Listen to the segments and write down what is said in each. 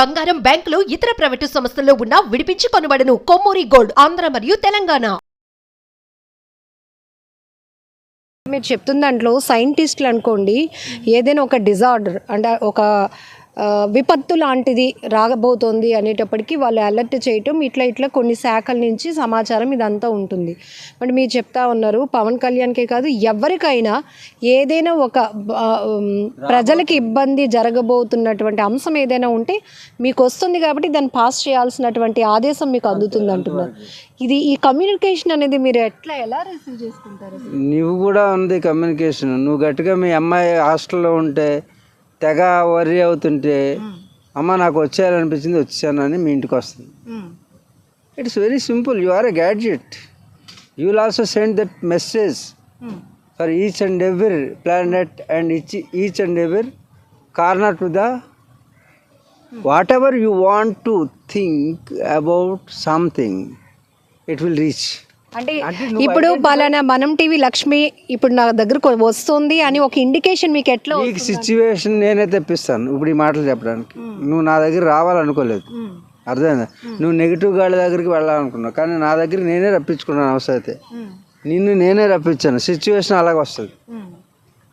బంగారం బ్యాంకులు ఇతర ప్రైవేటు సంస్థల్లో ఉన్న విడిపించి కొనబడను. కొమ్మూరి గోల్డ్ ఆంధ్ర మరియు తెలంగాణ. మీరు చెప్తున్న దాంట్లో సైంటిస్టులు అనుకోండి ఏదైనా ఒక డిజార్డర్ అంటే ఒక విపత్తు లాంటిది రాబోతోంది అనేటప్పటికీ వాళ్ళు అలర్ట్ చేయటం ఇట్లా ఇట్లా కొన్ని శాఖల నుంచి సమాచారం ఇదంతా ఉంటుంది. బట్ మీరు చెప్తా ఉన్నారు పవన్ కళ్యాణ్కే కాదు ఎవరికైనా ఏదైనా ఒక ప్రజలకి ఇబ్బంది జరగబోతున్నటువంటి అంశం ఏదైనా ఉంటే మీకు వస్తుంది కాబట్టి దాన్ని పాస్ చేయాల్సినటువంటి ఆదేశం మీకు అందుతుంది అంటున్నారు. ఇది ఈ కమ్యూనికేషన్ అనేది మీరు ఎట్లా ఎలా రిసీవ్ చేసుకుంటారు? నువ్వు కూడా ఉంది కమ్యూనికేషన్. నువ్వు గట్టిగా మీ అమ్మాయి హాస్టల్లో ఉంటే తెగ వరి అవుతుంటే అమ్మ నాకు వచ్చేయాలనిపించింది వచ్చానని మీ ఇంటికి వస్తుంది. It's very simple you are a gadget you will also send that message for each and every planet and each each and every corner to the whatever you want to think about something it will reach అంటే ఇప్పుడు పలానా మనం TV Lakshmi ఇప్పుడు నా దగ్గరకు వస్తుంది అని ఒక ఇండికేషన్ మీకు ఎట్లా నీకు సిచ్యువేషన్ నేనే తెప్పిస్తాను ఇప్పుడు ఈ మాటలు చెప్పడానికి. నువ్వు నా దగ్గర రావాలనుకోలేదు. అర్థమైందా? నువ్వు నెగిటివ్ గాళ్ళ దగ్గరికి వెళ్ళాలనుకున్నావు. కానీ నా దగ్గర నేనే రప్పించుకున్నాను అవసరం అయితే నిన్ను నేనే రప్పించాను. సిచ్యువేషన్ అలాగ వస్తుంది.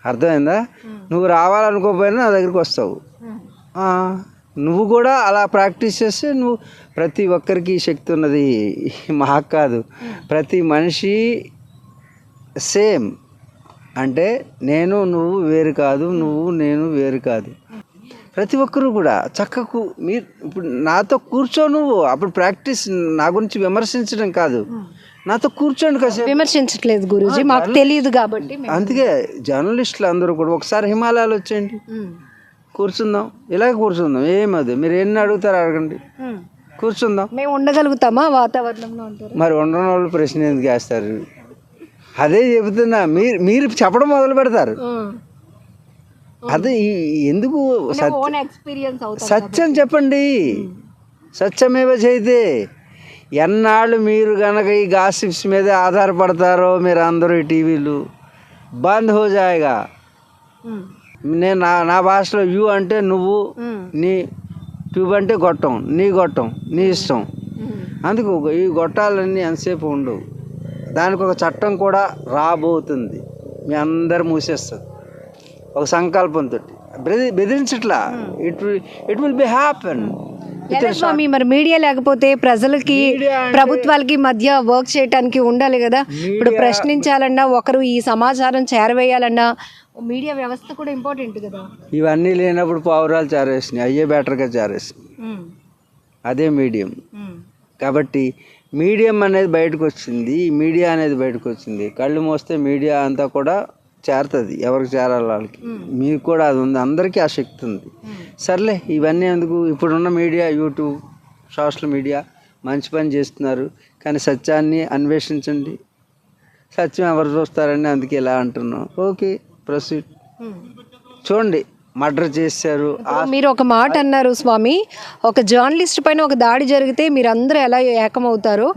అర్థమైందా? నువ్వు రావాలనుకోకపోయినా నా దగ్గరికి వస్తావు. నువ్వు కూడా అలా ప్రాక్టీస్ చేస్తే నువ్వు ప్రతి ఒక్కరికి శక్తి ఉన్నది. మాకు కాదు. ప్రతి మనిషి సేమ్. అంటే నేను నువ్వు వేరు కాదు నువ్వు నేను వేరు కాదు. ప్రతి ఒక్కరు కూడా చక్కకు మీరు ఇప్పుడు నాతో కూర్చో నువ్వు. అప్పుడు ప్రాక్టీస్ నా గురించి విమర్శించడం కాదు. నాతో కూర్చోండి కాసేపు. విమర్శించట్లేదు గురూజీ. మాకు తెలియదు కాబట్టి అందుకే జర్నలిస్టులు అందరూ కూడా ఒకసారి హిమాలయాలు వచ్చేయండి. కూర్చుందాం. ఇలాగే కూర్చుందాం. ఏమది మీరు ఎన్ని అడుగుతారో అడగండి. కూర్చుందాం. మేము ఉండగలుగుతామా వాతావరణంలో మరి ఉండని వాళ్ళు ప్రశ్న ఎందుకు వేస్తారు? అదే చెబుతున్నా. మీరు మీరు చెప్పడం మొదలు పెడతారు. అదే ఎందుకు సత్యం చెప్పండి. సత్యమేవ చేయితే ఎన్నాళ్ళు మీరు గనక ఈ గాసిప్స్ మీద ఆధారపడతారో మీరు అందరూ ఈ టీవీలు. బంద్ హో జాయిగా. ఉమ్. నేను నా నా భాషలో యు అంటే నువ్వు. నీ ట్యూబ్ అంటే గొట్టం నీ గొట్టం నీ ఇష్టం. అందుకు ఈ గొట్టాలన్నీ ఎంతసేపు ఉండవు దానికి ఒక చట్టం కూడా రాబోతుంది. మీ అందరు మూసేస్తుంది ఒక సంకల్పంతో బెదిరి బెదిరించట్లా. It it will be happen. ఎలా స్వామి మరి మీడియా లేకపోతే ప్రజలకి ప్రభుత్వాలకి మధ్య వర్క్ చేయడానికి ఉండాలి కదా. ఇప్పుడు ప్రశ్నించాలన్నా ఒకరు ఈ సమాచారం చేరవేయాలన్నా మీడియా వ్యవస్థ కూడా ఇంపార్టెంట్ కదా. ఇవన్నీ లేనప్పుడు పావురాలు చారేసినాయి అయ్యే బెటర్గా చారేసినాయి. అదే మీడియం కాబట్టి మీడియం అనేది బయటకు వచ్చింది మీడియా అనేది బయటకు వచ్చింది. కళ్ళు మోస్తే మీడియా అంతా కూడా చేరుతుంది ఎవరికి చేరాలి వాళ్ళకి. మీకు కూడా అది ఉంది అందరికీ ఆ శక్తి ఉంది. సర్లే ఇవన్నీ ఎందుకు? ఇప్పుడున్న మీడియా యూట్యూబ్ సోషల్ మీడియా మంచి పని చేస్తున్నారు. కానీ సత్యాన్ని అన్వేషించండి. సత్యం ఎవరు చూస్తారని అందుకే ఇలా అంటున్నాం. Okay proceed. చూడండి. మర్డర్ చేశారు. మీరు ఒక మాట అన్నారు స్వామి ఒక జర్నలిస్ట్ పైన ఒక దాడి జరిగితే మీరందరూ ఎలా ఏకమవుతారు?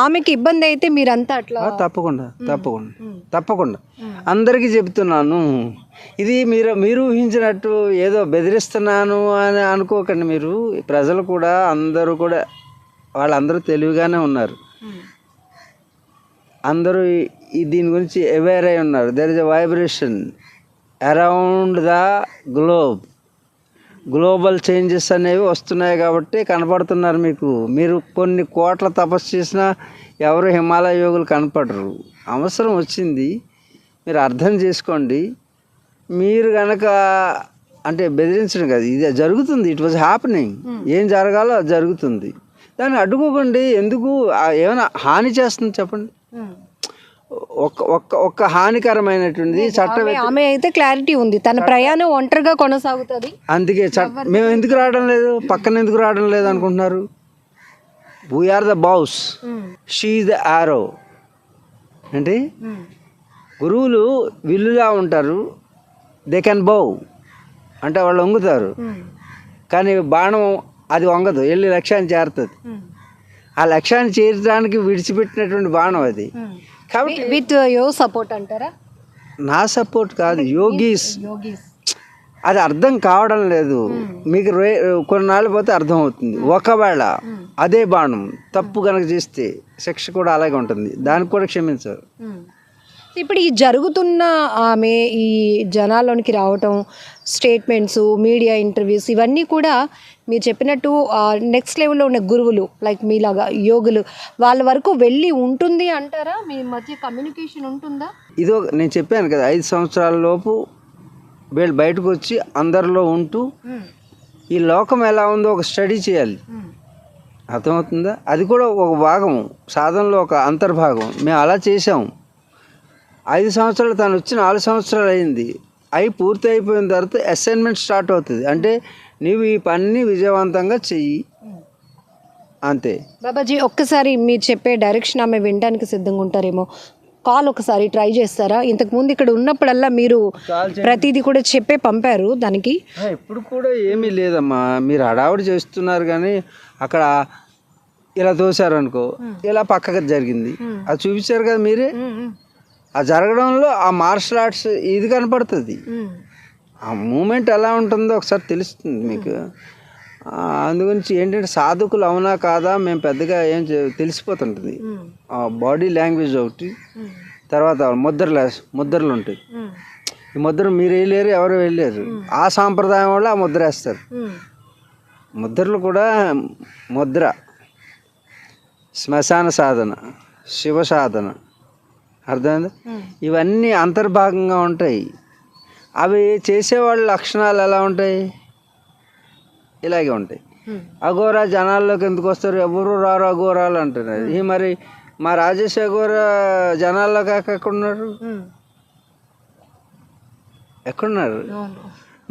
ఆమెకి ఇబ్బంది అయితే మీరంతా అట్లా తప్పకుండా తప్పకుండా తప్పకుండా. అందరికీ చెప్తున్నాను ఇది మీరు మీరు ఊహించినట్టు ఏదో బెదిరిస్తున్నాను అని అనుకోకండి మీరు. ప్రజలు కూడా అందరూ కూడా వాళ్ళందరూ తెలివిగానే ఉన్నారు. అందరూ దీని గురించి అవేర్ అయి ఉన్నారు. There is a vibration around the globe global changes అనేవి వస్తున్నాయి కాబట్టి కనపడుతున్నారు మీకు. మీరు కొన్ని కోట్ల తపస్సు చేసినా ఎవరు హిమాలయ యోగులు కనపడరు. అవసరం వచ్చింది. మీరు అర్థం చేసుకోండి. మీరు కనుక అంటే బెదిరించడం కాదు. ఇది జరుగుతుంది. ఇట్ వాజ్ హ్యాపెనింగ్ ఏం జరగాలో అది జరుగుతుంది. దాన్ని అడ్డుకోకండి. ఎందుకు? ఏమైనా హాని చేస్తుంది చెప్పండి. ఒక్క ఒక్క ఒక్క హానికరమైనటువంటిది చట్ట ఆమె- అయితే క్లారిటీ ఉంది. తన ప్రయాణం ఒంటరిగా కొనసాగుతుంది. అందుకే మేము ఎందుకు రావడం లేదు? పక్కన ఎందుకు రావడం లేదు అనుకుంటున్నారు? We are the bows she the arrow ఏంటి? గురువులు విల్లులా ఉంటారు. దే కెన్ బౌ అంటే వాళ్ళు వంగుతారు. కానీ బాణం అది వంగదు. వెళ్ళి లక్ష్యాన్ని చేరుతుంది. ఆ లక్ష్యాన్ని చేర్చడానికి విడిచిపెట్టినటువంటి బాణం అది. కాబట్టి విత్ యో సపోర్ట్ అంటారా? నా సపోర్ట్ కాదు యోగీస్. యోగీస్. అది అర్థం కావడం లేదు. మీకు రే కొన్నాళ్ళు పోతే అర్థం అవుతుంది ఒకవేళ అదే బాణం తప్పు కనుక చేస్తే శిక్ష కూడా అలాగే ఉంటుంది. దానికి కూడా క్షమించరు. ఇప్పుడు ఈ జరుగుతున్న ఆమె ఈ జనాల్లోనికి రావటం స్టేట్మెంట్స్ మీడియా ఇంటర్వ్యూస్ ఇవన్నీ కూడా మీరు చెప్పినట్టు నెక్స్ట్ లెవెల్లో ఉన్న గురువులు లైక్ మీలాగా యోగులు వాళ్ళ వరకు వెళ్ళి ఉంటుంది అంటారా? మీ మధ్య కమ్యూనికేషన్ ఉంటుందా? ఇది నేను చెప్పాను కదా ఐదు సంవత్సరాల లోపు వీళ్ళు బయటకు వచ్చి అందరిలో ఉంటూ ఈ లోకం ఎలా ఉందో ఒక స్టడీ చేయాలి. అర్థమవుతుందా? అది కూడా ఒక భాగం సాధనలో ఒక అంతర్భాగం. మేము అలా చేసాం ఐదు సంవత్సరాలు తను వచ్చి నాలుగు సంవత్సరాలు అయింది. అవి పూర్తి అయిపోయిన తర్వాత అసైన్మెంట్ స్టార్ట్ అవుతుంది. అంటే నీవు ఈ పనిని విజయవంతంగా చెయ్యి. అంతే. బాబాజీ ఒక్కసారి మీరు చెప్పే డైరెక్షన్ ఆమె వినడానికి సిద్ధంగా ఉంటారేమో. కాల్ ఒకసారి ట్రై చేస్తారా? ఇంతకు ముందు ఇక్కడ ఉన్నప్పుడల్లా మీరు ప్రతిదీ కూడా చెప్పే పంపారు దానికి? ఇప్పుడు కూడా ఏమీ లేదమ్మా. మీరు హడావుడి చేస్తున్నారు కానీ అక్కడ ఇలా తోసారు అనుకో ఇలా పక్కకి జరిగింది. అది చూపించారు కదా మీరే? ఆ జరగడంలో ఆ మార్షల్ ఆర్ట్స్ ఇది కనపడుతుంది. ఆ మూమెంట్ ఎలా ఉంటుందో ఒకసారి తెలుస్తుంది మీకు. అందుగురించి ఏంటంటే సాధకులు అవునా కాదా మేము పెద్దగా ఏం తెలిసిపోతుంటుంది. ఆ బాడీ లాంగ్వేజ్ ఒకటి తర్వాత ముద్రలు ముద్రలు ఉంటాయి. ఈ ముద్ర మీరు వేయలేరు ఎవరు వెళ్ళారు ఆ సాంప్రదాయం వాళ్ళు ఆ ముద్ర వేస్తారు. ముద్రలు కూడా ముద్ర శ్మశాన సాధన శివ సాధన. అర్థమైందా? ఇవన్నీ అంతర్భాగంగా ఉంటాయి. అవి చేసేవాళ్ళ లక్షణాలు ఎలా ఉంటాయి? ఇలాగే ఉంటాయి. అఘోరా జనాల్లోకి ఎందుకు వస్తారు? ఎవరు రారు అఘోరాలు అంటున్నారు. ఈ మరి మా రాజేష్ అఘోరా జనాల్లో కాక ఎక్కడున్నారు? ఎక్కడున్నారు?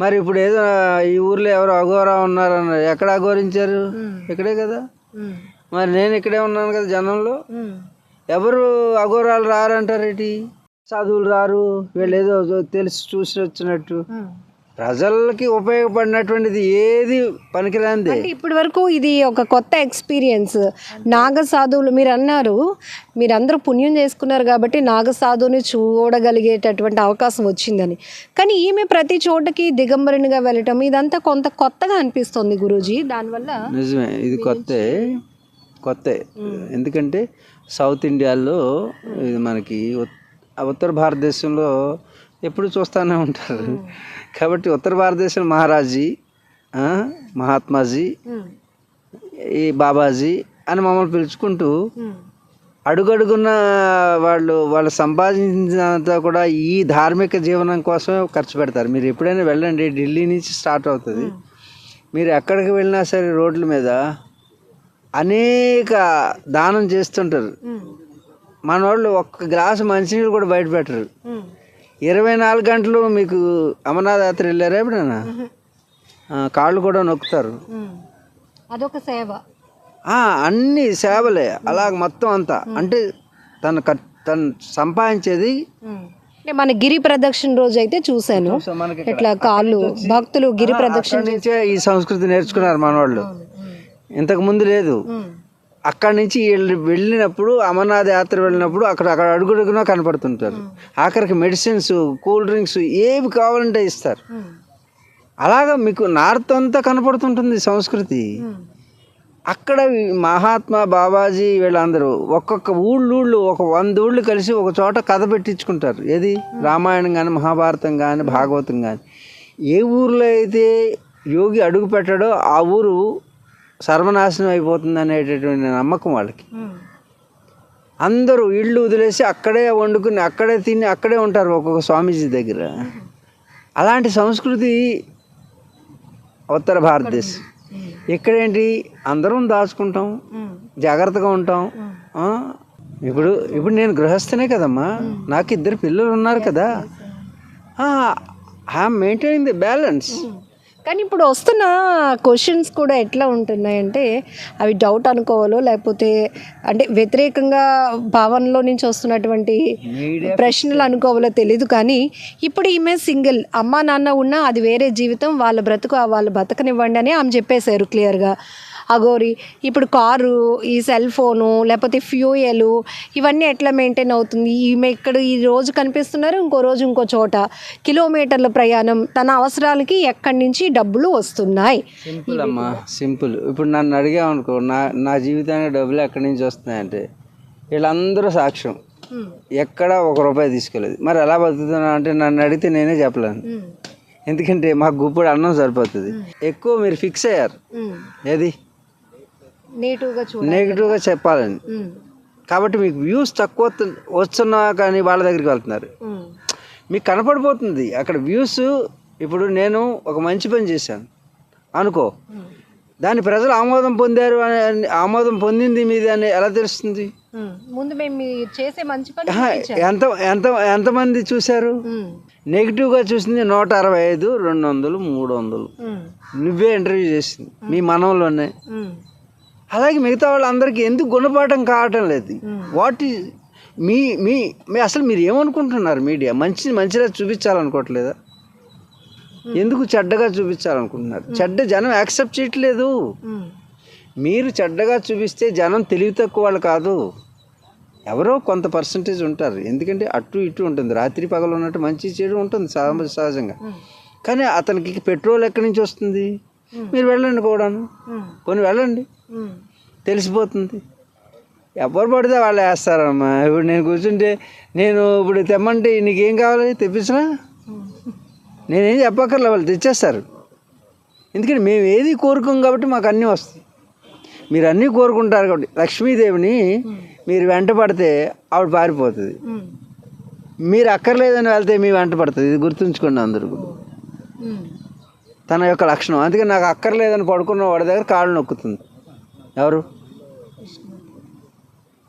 మరి ఇప్పుడు ఏదో ఈ ఊర్లో ఎవరు అఘోరా ఉన్నారన్నారు. ఎక్కడ అఘోరించారు? ఇక్కడే కదా? మరి నేను ఇక్కడే ఉన్నాను కదా జనంలో? ఎవరు అఘోరాలు రారంటారేటి చదువులు రారు వీళ్ళు ఏదో తెలిసి చూసి వచ్చినట్టు. ప్రజలకి ఉపయోగపడినటువంటిది ఏది పనికిరాంది ఇప్పటి వరకు ఇది ఒక కొత్త ఎక్స్పీరియన్స్. నాగ సాధువులు మీరు అన్నారు మీరందరూ పుణ్యం చేసుకున్నారు కాబట్టి నాగ సాధువుని చూడగలిగేటటువంటి అవకాశం వచ్చిందని. కానీ ఈమె ప్రతి చోటకి దిగంబరునిగా వెళ్ళటం ఇదంతా కొంత కొత్తగా అనిపిస్తుంది గురూజీ. దానివల్ల నిజమే ఇది కొత్త కొత్త. ఎందుకంటే సౌత్ ఇండియాలో ఇది మనకి ఉత్- ఉత్తర భారతదేశంలో ఎప్పుడు చూస్తూనే ఉంటారు. కాబట్టి ఉత్తర భారతదేశం మహారాజీ మహాత్మాజీ ఈ బాబాజీ అని మమ్మల్ని పిలుచుకుంటూ అడుగడుగున్న వాళ్ళు వాళ్ళు సంపాదించినంత కూడా ఈ ధార్మిక జీవనం కోసమే ఖర్చు పెడతారు. మీరు ఎప్పుడైనా వెళ్ళండి ఢిల్లీ నుంచి స్టార్ట్ అవుతుంది. మీరు ఎక్కడికి వెళ్ళినా సరే రోడ్ల మీద అనేక దానం చేస్తుంటారు. మన వాళ్ళు ఒక్క గ్లాసు మంచినీళ్ళు కూడా బయట పెట్టరు. ఇరవై నాలుగు గంటలు మీకు అమర్నాథ్ యాత్ర వెళ్ళారా ఎప్పుడైనా? కాళ్ళు కూడా నొక్కుతారు. అదొక సేవ. అన్ని సేవలే. అలా మొత్తం అంతా. అంటే తను తను సంపాదించేది అంటే మన గిరి ప్రదక్షిణ రోజు అయితే చూశాను ఇట్లా కాళ్ళు భక్తులు గిరి ప్రదక్షిణ ఈ సంస్కృతి నేర్చుకున్నారు మనవాళ్ళు ఇంతకు ముందు లేదు. అక్కడి నుంచి వీళ్ళు వెళ్ళినప్పుడు అమర్నాథ్ యాత్ర వెళ్ళినప్పుడు అక్కడ అక్కడ అడుగుడుగునా కనపడుతుంటారు. ఆఖరికి మెడిసిన్స్ కూల్ డ్రింక్స్ ఏవి కావాలంటే ఇస్తారు. అలాగా మీకు నార్త్ అంతా కనపడుతుంటుంది సంస్కృతి. అక్కడ మహాత్మా బాబాజీ వీళ్ళందరూ ఒక్కొక్క ఊళ్ళు ఊళ్ళు ఒక వంద ఊళ్ళు కలిసి ఒక చోట కథ పెట్టించుకుంటారు. ఏది? రామాయణం కానీ మహాభారతం కానీ భాగవతం కానీ ఏ ఊర్లో అయితే యోగి అడుగు పెట్టాడో ఆ ఊరు సర్వనాశనం అయిపోతుంది అనేటటువంటి నమ్మకం వాళ్ళకి. అందరూ ఇళ్ళు వదిలేసి అక్కడే వండుకుని అక్కడే తిని అక్కడే ఉంటారు ఒక్కొక్క స్వామీజీ దగ్గర. అలాంటి సంస్కృతి ఉత్తర భారతదేశం. ఇక్కడేంటి? అందరం దాచుకుంటాం జాగ్రత్తగా ఉంటాం. ఇప్పుడు ఇప్పుడు నేను గృహస్థనే కదమ్మా. నాకు ఇద్దరు పిల్లలు ఉన్నారు కదా. ఐఎమ్ మెయింటైనింగ్ ది బ్యాలెన్స్ కానీ ఇప్పుడు వస్తున్న క్వశ్చన్స్ కూడా ఎట్లా ఉంటున్నాయంటే అవి డౌట్ అనుకోవాలో లేకపోతే అంటే వ్యతిరేకంగా భావనలో నుంచి వస్తున్నటువంటి ప్రశ్నలు అనుకోవాలో తెలియదు కానీ ఇప్పుడు ఈమె సింగిల్ అమ్మ నాన్న ఉన్నా అది వేరే జీవితం వాళ్ళ బ్రతుకు ఆ వాళ్ళ బతకనివ్వండి అని ఆమె చెప్పేశారు క్లియర్గా అగోరి ఇప్పుడు కారు ఈ సెల్ ఫోను లేకపోతే ఫ్యూయల్ ఇవన్నీ ఎట్లా మెయింటైన్ అవుతుంది? ఈమె ఇక్కడ ఈ రోజు కనిపిస్తున్నారు ఇంకో రోజు ఇంకో చోట. కిలోమీటర్ల ప్రయాణం తన అవసరాలకి ఎక్కడి నుంచి డబ్బులు వస్తున్నాయి? సింపుల్ అమ్మా సింపుల్. ఇప్పుడు నన్ను అడిగామనుకో నా నా జీవితానికి డబ్బులు ఎక్కడి నుంచి వస్తున్నాయంటే వీళ్ళందరూ సాక్ష్యం. ఎక్కడ ఒక రూపాయి తీసుకోలేదు. మరి ఎలా బతుకుతున్నా అంటే నన్ను అడిగితే నేనే చెప్పలేను. ఎందుకంటే మాకు గుప్పుడు అన్నం సరిపోతుంది. ఎక్కువ మీరు ఫిక్స్ అయ్యారు. ఏది? నీటుగా చూ నెగిటివ్గా చెప్పాలని. కాబట్టి మీకు వ్యూస్ తక్కువ వస్తు- వస్తున్నా కానీ వాళ్ళ దగ్గరికి వెళ్తున్నారు. మీకు కనపడిపోతుంది. అక్కడ వ్యూస్ ఇప్పుడు నేను ఒక మంచి పని చేశాను. అనుకో. దాన్ని ప్రజలు ఆమోదం పొందారు అని ఆమోదం పొందింది మీది అని ఎలా తెలుస్తుంది? ముందు మేము చేసే మంచి పని ఎంత ఎంత ఎంతమంది చూశారు? నెగిటివ్గా చూసింది నూట అరవై ఐదు రెండు వందలు మూడు వందలు. నువ్వే ఇంటర్వ్యూ చేసింది. మీ మనంలోనే అలాగే మిగతా వాళ్ళందరికీ ఎందుకు గుణపాఠం కావటం లేదు. వాట్ మీ మీ మీ అసలు మీరు ఏమనుకుంటున్నారు మీడియా? మంచి మంచిగా చూపించాలనుకోవట్లేదా? ఎందుకు చెడ్డగా చూపించాలనుకుంటున్నారు? చెడ్డ జనం యాక్సెప్ట్ చేయట్లేదు. మీరు చెడ్డగా చూపిస్తే జనం తెలివి తక్కువ వాళ్ళు కాదు. ఎవరో కొంత పర్సంటేజ్ ఉంటారు. ఎందుకంటే అటు ఇటు ఉంటుంది. రాత్రి పగలు ఉన్నట్టు మంచి చెడు ఉంటుంది సహజ సహజంగా. కానీ అతనికి పెట్రోల్ ఎక్కడి నుంచి వస్తుంది? మీరు వెళ్ళండి కూడాను. కొన్ని వెళ్ళండి. తెలిసిపోతుంది. ఎవరు పడితే వాళ్ళు వేస్తారమ్మా. ఇప్పుడు నేను కూర్చుంటే నేను ఇప్పుడు తెమ్మంటే నీకేం కావాలి? తెప్పించినా? నేనేం చెప్పక్కర్లే వాళ్ళు తెచ్చేస్తారు. ఎందుకంటే మేము ఏది కోరుకోం కాబట్టి మాకు అన్నీ వస్తాయి. మీరు అన్నీ కోరుకుంటారు కాబట్టి లక్ష్మీదేవిని మీరు వెంట పడితే ఆవిడ పారిపోతుంది. మీరు అక్కర్లేదని వెళ్తే మీ వెంట పడుతుంది. ఇది గుర్తుంచుకోండి అందరూ కూడా. తన యొక్క లక్షణం. అందుకే నాకు అక్కర్లేదని పడుకున్న వాడి దగ్గర కాళ్ళు నొక్కుతుంది. ఎవరు?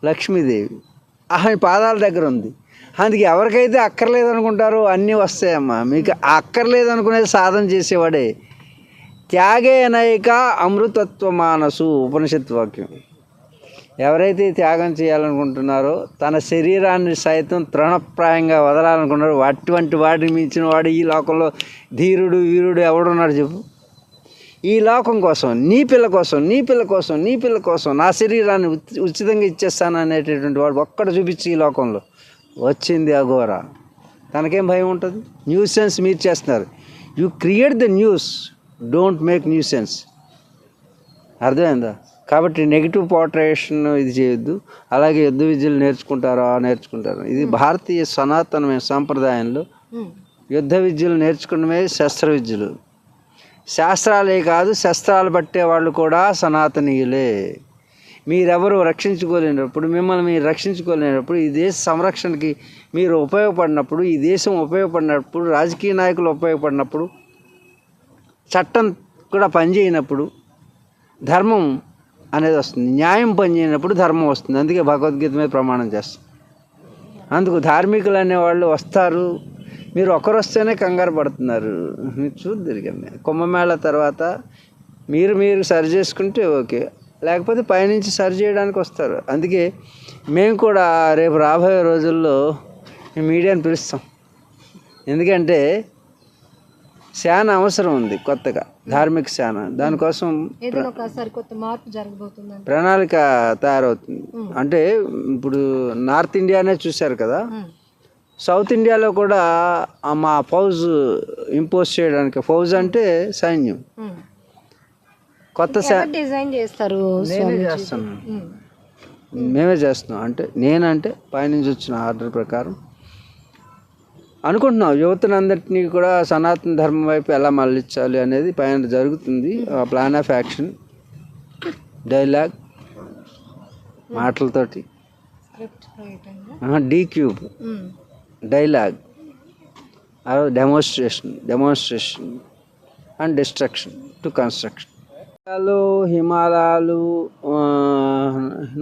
లక్ష్మీదేవి. ఆమె పాదాల దగ్గర ఉంది. అందుకే ఎవరికైతే అక్కర్లేదనుకుంటారో అన్నీ వస్తాయమ్మా. మీకు అక్కర్లేదనుకునేది సాధన చేసేవాడే. త్యాగే నైక అమృతత్వ మానసు ఉపనిషత్ వాక్యం. ఎవరైతే త్యాగం చేయాలనుకుంటున్నారో తన శరీరాన్ని సైతం తృణప్రాయంగా వదలాలనుకున్నారో అటువంటి వాడిని మించిన వాడు ఈ లోకంలో ధీరుడు వీరుడు ఎవడున్నాడు చెప్పు? ఈ లోకం కోసం నీ పిల్ల కోసం నీ పిల్ల కోసం నీ పిల్ల కోసం నా శరీరాన్ని ఉచి- ఉచితంగా ఇచ్చేస్తాను అనేటటువంటి వాడు ఒక్కడ చూపించి ఈ లోకంలో. వచ్చింది అఘోర. తనకేం భయం ఉంటుంది? న్యూస్ సెన్స్ మీరు చేస్తున్నారు. You create the news don't make news sense. అర్థమైందా? కాబట్టి నెగిటివ్ పోర్ట్రేషన్ ఇది చేయొద్దు. అలాగే యుద్ధ విద్యలు నేర్చుకుంటారా నేర్చుకుంటారు? ఇది భారతీయ సనాతనమైన సాంప్రదాయంలో యుద్ధ విద్యలు నేర్చుకున్నవే శస్త్ర విద్యలు. శాస్త్రాలే కాదు శస్త్రాలు పట్టే వాళ్ళు కూడా సనాతనీయులే. మీరెవరు రక్షించుకోలేనప్పుడు మిమ్మల్ని మీరు రక్షించుకోలేనప్పుడు ఈ దేశ సంరక్షణకి మీరు ఉపయోగపడినప్పుడు ఈ దేశం ఉపయోగపడినప్పుడు రాజకీయ నాయకులు ఉపయోగపడినప్పుడు చట్టం కూడా పనిచేయనప్పుడు ధర్మం అనేది వస్తుంది. న్యాయం పనిచేయనప్పుడు ధర్మం వస్తుంది. అందుకే భగవద్గీత మీద ప్రమాణం చేస్తాం. అందుకు ధార్మికులు అనేవాళ్ళు వస్తారు. మీరు ఒకరు వస్తేనే కంగారు పడుతున్నారు. మీరు చూద్దరు కానీ కుంభమేళ తర్వాత మీరు మీరు సరి చేసుకుంటే ఓకే. లేకపోతే పైనుంచి సరి చేయడానికి వస్తారు. అందుకే మేము కూడా రేపు రాబోయే రోజుల్లో మీడియాని పిలుస్తాం. ఎందుకంటే శాన అవసరం ఉంది కొత్తగా ధార్మిక శాన. దానికోసం ప్రణాళిక తయారవుతుంది. అంటే ఇప్పుడు నార్త్ ఇండియానే చూశారు కదా? సౌత్ ఇండియాలో కూడా మా ఫౌజ్ ఇంపోజ్ చేయడానికి ఫౌజ్ అంటే సైన్యం. కొత్త డిజైన్ చేస్తారు నేనే చేస్తున్నాను. మేమే చేస్తున్నాం. అంటే నేనంటే పైనుంచి వచ్చిన ఆర్డర్ ప్రకారం అనుకుంటున్నాం. యువతనందరినీ కూడా సనాతన ధర్మం వైపు ఎలా మళ్ళించాలి అనేది పైన జరుగుతుంది. ప్లాన్ ఆఫ్ యాక్షన్ డైలాగ్ మాటలతోటి. D cube dialogue demonstration demonstration and destruction to construction హిమాలయాలు హిమాలయాలు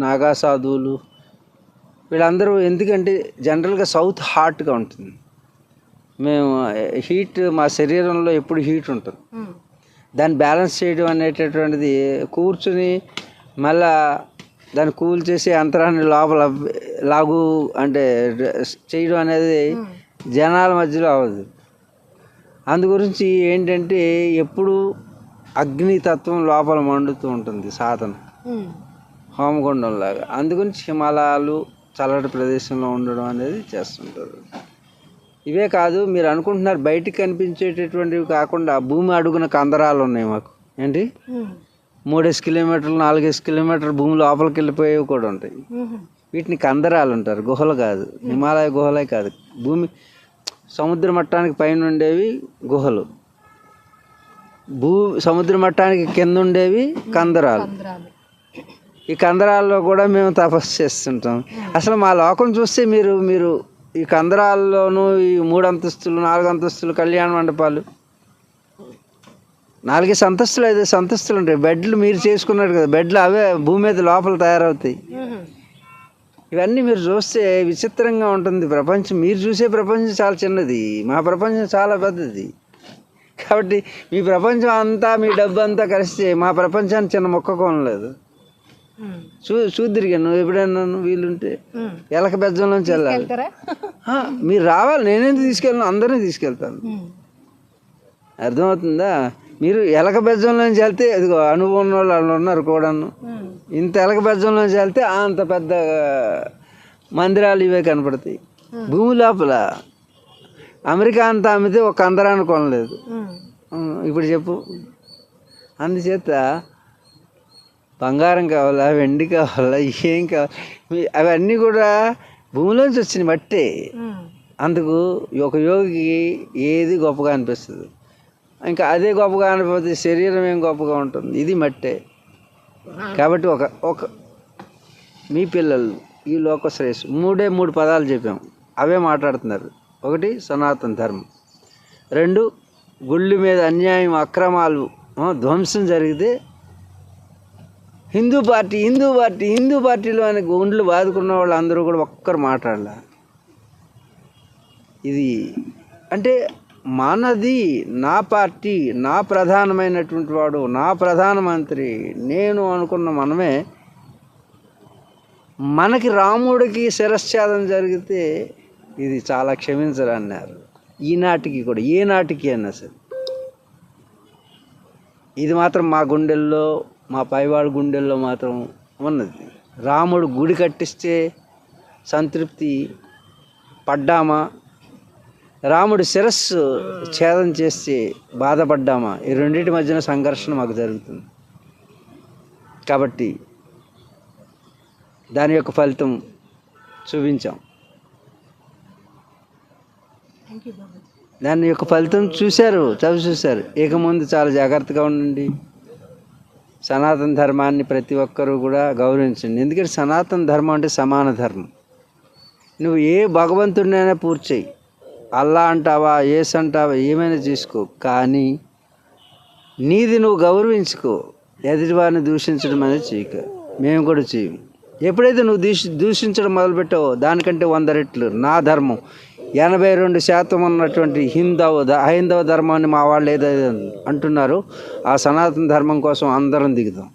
నాగా సాధువులు వీళ్ళందరూ ఎందుకంటే జనరల్గా సౌత్ హాట్గా ఉంటుంది. మేము హీట్ మా శరీరంలో ఎప్పుడు హీట్ ఉంటుంది. దాన్ని బ్యాలెన్స్ చేయడం అనేటటువంటిది కూర్చుని మళ్ళా దాన్ని కూల్ చేసి అంతరాన్ని లోపల లాగు అంటే చేయడం అనేది జనాల మధ్యలో అవ్వదు. అందు గురించి ఏంటంటే ఎప్పుడు అగ్నితత్వం లోపల మండుతూ ఉంటుంది సాధన. హోమగుండం లాగా అందుగురించి హిమాలయాలు చల్లటి ప్రదేశంలో ఉండడం అనేది చేస్తుంటారు. ఇవే కాదు మీరు అనుకుంటున్నారు బయటికి కనిపించేటటువంటివి కాకుండా భూమి అడుగున కందరాలు ఉన్నాయి మాకు. ఏంటి? మూడేసి కిలోమీటర్లు నాలుగేసి కిలోమీటర్లు భూమి లోపలికి వెళ్ళిపోయేవి కూడా ఉంటాయి. వీటిని కందరాలు ఉంటారు గుహలు కాదు. హిమాలయ గుహలే కాదు. భూమి సముద్ర మట్టానికి పైన ఉండేవి గుహలు. భూ సముద్ర మట్టానికి కింద ఉండేవి కందరాలు. ఈ కందరాల్లో కూడా మేము తపస్సు చేస్తుంటాం. అసలు మా లోకం చూస్తే మీరు మీరు ఈ కందరాల్లోనూ ఈ మూడు అంతస్తులు నాలుగు అంతస్తులు కళ్యాణ మండపాలు. నాలుగేసి అంతస్తులు ఐదు అంతస్తులు ఉంటాయి. బెడ్లు మీరు చేసుకున్నారు కదా బెడ్లు అవే భూమి మీద లోపల తయారవుతాయి. ఇవన్నీ మీరు చూస్తే విచిత్రంగా ఉంటుంది. ప్రపంచం మీరు చూసే ప్రపంచం చాలా చిన్నది. మా ప్రపంచం చాలా పెద్దది. కాబట్టి మీ ప్రపంచం అంతా మీ డబ్బు అంతా కలిస్తే మా ప్రపంచానికి చిన్న మొక్క కొనలేదు. చూ చూద్దిరిగా నువ్వు ఎప్పుడైనా నువ్వు వీలుంటే ఎలక బెజ్జంలోంచి వెళ్ళాలి. మీరు రావాలి. నేనేందుకు తీసుకెళ్ళను? అందరినీ తీసుకెళ్తాను. అర్థమవుతుందా? మీరు ఎలక బెజ్జంలోంచి వెళ్తే ఇదిగో అనుభవం ఉన్న వాళ్ళు వాళ్ళు ఉన్నారు కూడాను. ఇంత ఎలక బెజ్జంలోంచి వెళ్తే అంత పెద్ద మందిరాలు ఇవే కనపడతాయి. భూమి లోపల అమెరికా అంతా అమ్మితే ఒక అందరాన్ని కొనలేదు. ఇప్పుడు చెప్పు. అందుచేత బంగారం కావాలా వెండి కావాలా ఏం కావాలి? అవన్నీ కూడా భూమిలోంచి వచ్చిన బట్టే అందుకు ఒక యోగికి ఏది గొప్పగా అనిపిస్తుంది? ఇంకా అదే గొప్పగా అనిపోతే శరీరం ఏం గొప్పగా ఉంటుంది? ఇది మట్టే. కాబట్టి ఒక ఒక మీ పిల్లలు ఈ లోక శ్రేయస్సు మూడే మూడు పదాలు చెప్పాం. అవే మాట్లాడుతున్నారు. ఒకటి సనాతన ధర్మం. రెండు గుళ్ళు మీద అన్యాయం అక్రమాలు ధ్వంసం జరిగితే హిందూ పార్టీ హిందూ పార్టీ హిందూ పార్టీలో అని గుండ్లు బాదుకున్న వాళ్ళు అందరూ కూడా ఒక్కరు మాట్లాడాల. ఇది అంటే మనది నా పార్టీ నా ప్రధానమైనటువంటి వాడు నా ప్రధానమంత్రి నేను అనుకున్న మనమే. మనకి రాముడికి శిరశ్ఛేదం జరిగితే ఇది చాలా క్షమించరన్నారు. ఈనాటికి కూడా ఏనాటికి అన్నా సరే. ఇది మాత్రం మా గుండెల్లో మా పైవాడి గుండెల్లో మాత్రం ఉన్నది. రాముడు గుడి కట్టిస్తే సంతృప్తి పడ్డామా? రాముడు శిరస్సు ఛేదం చేస్తే బాధపడ్డామా? ఈ రెండింటి మధ్యన సంఘర్షణ మాకు జరుగుతుంది. కాబట్టి దాని యొక్క ఫలితం చూపించాం. దాని యొక్క ఫలితం చూశారు చవి చూశారు. ఇక ముందు చాలా జాగ్రత్తగా ఉండండి. సనాతన ధర్మాన్ని ప్రతి ఒక్కరూ కూడా గౌరవించండి. ఎందుకంటే సనాతన ధర్మం అంటే సమాన ధర్మం. నువ్వు ఏ భగవంతుడినైనా పూర్చేయి అల్లా అంటావా ఏస్ అంటావా ఏమైనా చేసుకో. కానీ నీది నువ్వు గౌరవించుకో. ఎదుటివారిని దూషించడం అనేది చేయక. మేము కూడా చేయము. ఎప్పుడైతే నువ్వు దూషి దూషించడం మొదలుపెట్టావో దానికంటే వంద రెట్లు. నా ధర్మం. ఎనభై రెండు శాతం ఉన్నటువంటి హిందవ హైందవ ధర్మాన్ని మా వాళ్ళు ఏదైతే అంటున్నారో ఆ సనాతన ధర్మం కోసం అందరం దిగుదాం.